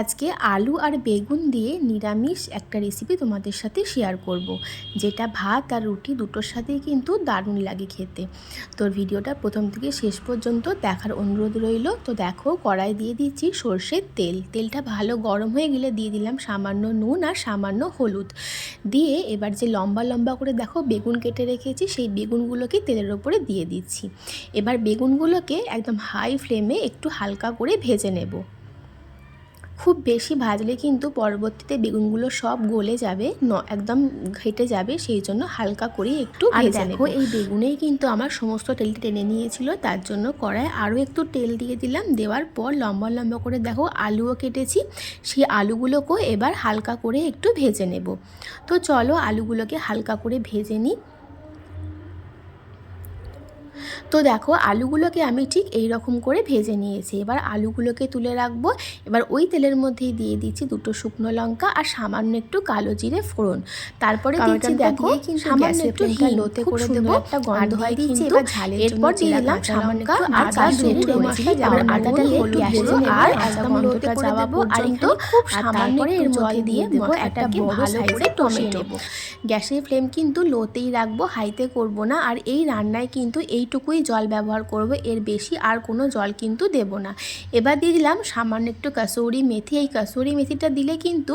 আজকে আলু আর বেগুন দিয়ে নিরামিষ একটা রেসিপি তোমাদের সাথে শেয়ার করব। যেটা ভাত আর রুটি দুটোর সাথেই কিন্তু দারুণ লাগে খেতে। তোর ভিডিওটা প্রথম থেকে শেষ পর্যন্ত দেখার অনুরোধ রইল। তো দেখো, কড়াই দিয়ে দিচ্ছি সর্ষের তেল। তেলটা ভালো গরম হয়ে গেলে দিয়ে দিলাম সামান্য নুন আর সামান্য হলুদ। দিয়ে এবার যে লম্বা লম্বা করে দেখো বেগুন কেটে রেখেছি, সেই বেগুনগুলোকে তেলের ওপরে দিয়ে দিচ্ছি। এবার বেগুনগুলোকে একদম হাই ফ্লেমে একটু হালকা করে ভেজে নেব। খুব বেশি ভাজলে কিন্তু পরবর্তীতে বেগুনগুলো সব গলে যাবে ন একদম ঘেটে যাবে সেই জন্য হালকা করে একটু ভেজে নেব। এই বেগুনেই কিন্তু আমার সমস্ত তেলটা টেনে নিয়েছিল তার জন্য কড়ায় আরও একটু তেল দিয়ে দিলাম। দেওয়ার পর লম্বা লম্বা করে দেখো আলুও কেটেছি সেই আলুগুলোকেও এবার হালকা করে একটু ভেজে নেব। তো চলো আলুগুলোকে হালকা করে ভেজে নিই। তো দেখো আলুগুলোকে আমি ঠিক এই রকম করে ভেজে নিয়েছি। এবার আলুগুলোকে তুলে রাখব। এবার ওই তেলের মধ্যেই দিয়ে দিচ্ছি দুটো শুকনো লঙ্কা আর সামান্য একটু কালো জিরে ফোড়ন। তারপরে দিচ্ছি দেখো সামান্য একটু লোতে করে দেবো। একটা গন্ধ হয় দিচ্ছি এবার ঝালের এরপর দিয়ে দিলাম সামান্য একটু আর কাশ্মীরি মশলা যেমন আদাটা হলুদ ভেজে আর একদম লোতে করে দেবো। আর একটু খুব সামান্য এর জল দিয়ে দেবো একটা বড় সাইজের টমেটো। গ্যাসের ফ্লেম কিন্তু লোতেই রাখব হাইতে করব না। আর এই রান্নায় কিন্তু এইটুকুই জল ব্যবহার করব এর বেশি আর কোনো জল কিন্তু দেব না। এবার দিয়ে দিলাম সামান্য একটু কাসৌরি মেথি। এই কাসৌরি মেথিটা দিলে কিন্তু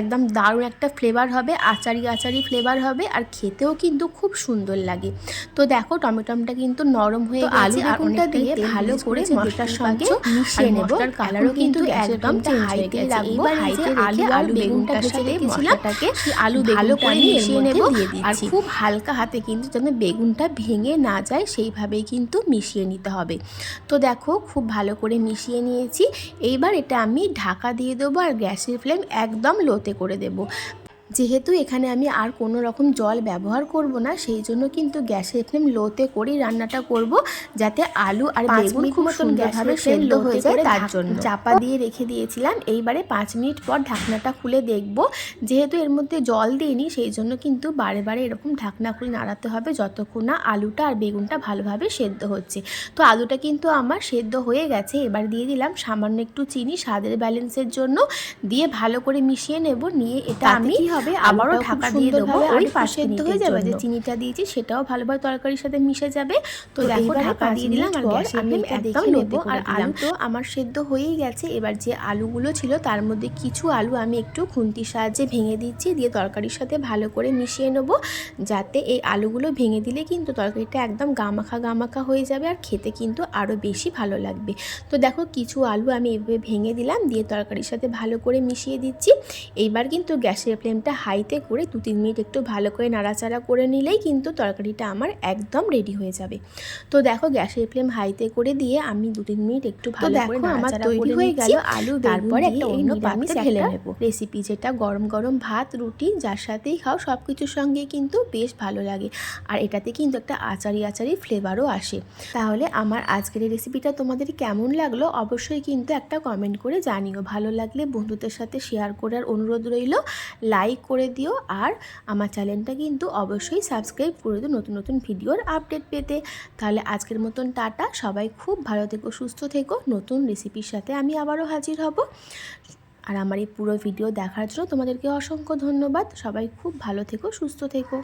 একদম দারুণ একটা ফ্লেভার হবে আচারি আচারি ফ্লেভার হবে আর খেতেও কিন্তু খুব সুন্দর লাগে। তো দেখো টমেটোটা কিন্তু নরম হয়ে আলু বেগুনটা দিয়ে? ভালো করে মশলার সঙ্গে মিশিয়ে নেব। কালারও কিন্তু একদম হাইতে রাখব। হাইতে আলু আলু বেগুনটার সাথে মশলাটাকে আলু ভালো করে মিশিয়ে নেব আর খুব হালকা হাতে কিন্তু যেন বেগুনটা ভেঙে না যায় সেইভাবেই কিন্তু মিশিয়ে নিতে হবে। তো দেখো খুব ভালো করে মিশিয়ে নিয়েছি। এইবার এটা আমি ঢাকা দিয়ে দেবো আর গ্যাসের ফ্লেম একদম লোতে করে দেবো। যেহেতু এখানে আমি আর কোনো রকম জল ব্যবহার করব না সেই জন্য কিন্তু গ্যাসের ফ্লেম লোতে করেই রান্নাটা করব যাতে আলু আর বেগুন খুব সুন্দরভাবে সেদ্ধ হয়ে যায় তার জন্য। চাপা দিয়ে রেখে দিয়েছিলাম। এইবারে পাঁচ মিনিট পর ঢাকনাটা খুলে দেখব। যেহেতু এর মধ্যে জল দিইনি সেই জন্য কিন্তু বারে বারে এরকম ঢাকনা খুলে নাড়াতে হবে যতক্ষণ না আলুটা আর বেগুনটা ভালোভাবে সেদ্ধ হচ্ছে। তো আলুটা কিন্তু আমার সেদ্ধ হয়ে গেছে। এবার দিয়ে দিলাম সামান্য একটু চিনি স্বাদের ব্যালেন্সের জন্য। দিয়ে ভালো করে মিশিয়ে নেব। নিয়ে এটা আমি হবে আবারও ঢাকা দিয়ে দেবো ওই পাশে হয়ে যাবে যে চিনিটা দিয়েছি সেটাও ভালোভাবে তরকারির সাথে মিশে যাবে। তো দেখো ঢাকা দিয়ে দিলাম আর গ্যাসের আমি একদম নেব আর আলু তো আমার সেদ্ধ হয়েই গেছে। এবার যে আলুগুলো ছিল তার মধ্যে কিছু আলু আমি একটু খুন্তির সাহায্যে ভেঙে দিচ্ছি দিয়ে তরকারির সাথে ভালো করে মিশিয়ে নেব যাতে এই আলুগুলো ভেঙে দিলে কিন্তু তরকারিটা একদম গামাখা গামাখা হয়ে যাবে আর খেতে কিন্তু আরও বেশি ভালো লাগবে। তো দেখো কিছু আলু আমি এভাবে ভেঙে দিলাম দিয়ে তরকারির সাথে ভালো করে মিশিয়ে দিচ্ছি। এইবার কিন্তু গ্যাসের ফ্লেমটা হাইতে করে দু তিন মিনিট একটু ভালো করে নাড়াচাড়া করে নিলেই কিন্তু তরকারিটা আমার একদম রেডি হয়ে যাবে। তো দেখো গ্যাসের ফ্লেম হাইতে করে দিয়ে আমি দু তিন মিনিট একটু ভালো করে আমার তৈরি হয়ে গেল আলু তারপরে একটা অন্য পাত্রে ঢেলে নেব। রেসিপি যেটা গরম গরম ভাত রুটি যার সাথেই খাও সব কিছুর সঙ্গে কিন্তু বেশ ভালো লাগে। আর এটাতে কিন্তু একটা আচারি আচারি ফ্লেভারও আসে। তাহলে আমার আজকের এই রেসিপিটা তোমাদের কেমন লাগল অবশ্যই কিন্তু একটা কমেন্ট করে জানিও। ভালো লাগলে বন্ধুদের সাথে শেয়ার করার অনুরোধ রইল। লাইক করে দিও আর আমার চ্যানেলটা কিন্তু অবশ্যই সাবস্ক্রাইব করে দিও নতুন নতুন ভিডিওর আপডেট পেতে। তাহলে আজকের মতন টাটা, সবাই খুব ভালো থেকো, সুস্থ থেকো। নতুন রেসিপির সাথে আমি আবারও হাজির হব। আর আমার এই পুরো ভিডিও দেখার জন্য তোমাদেরকে অসংখ্য ধন্যবাদ। সবাই খুব ভালো থেকো, সুস্থ থেকো।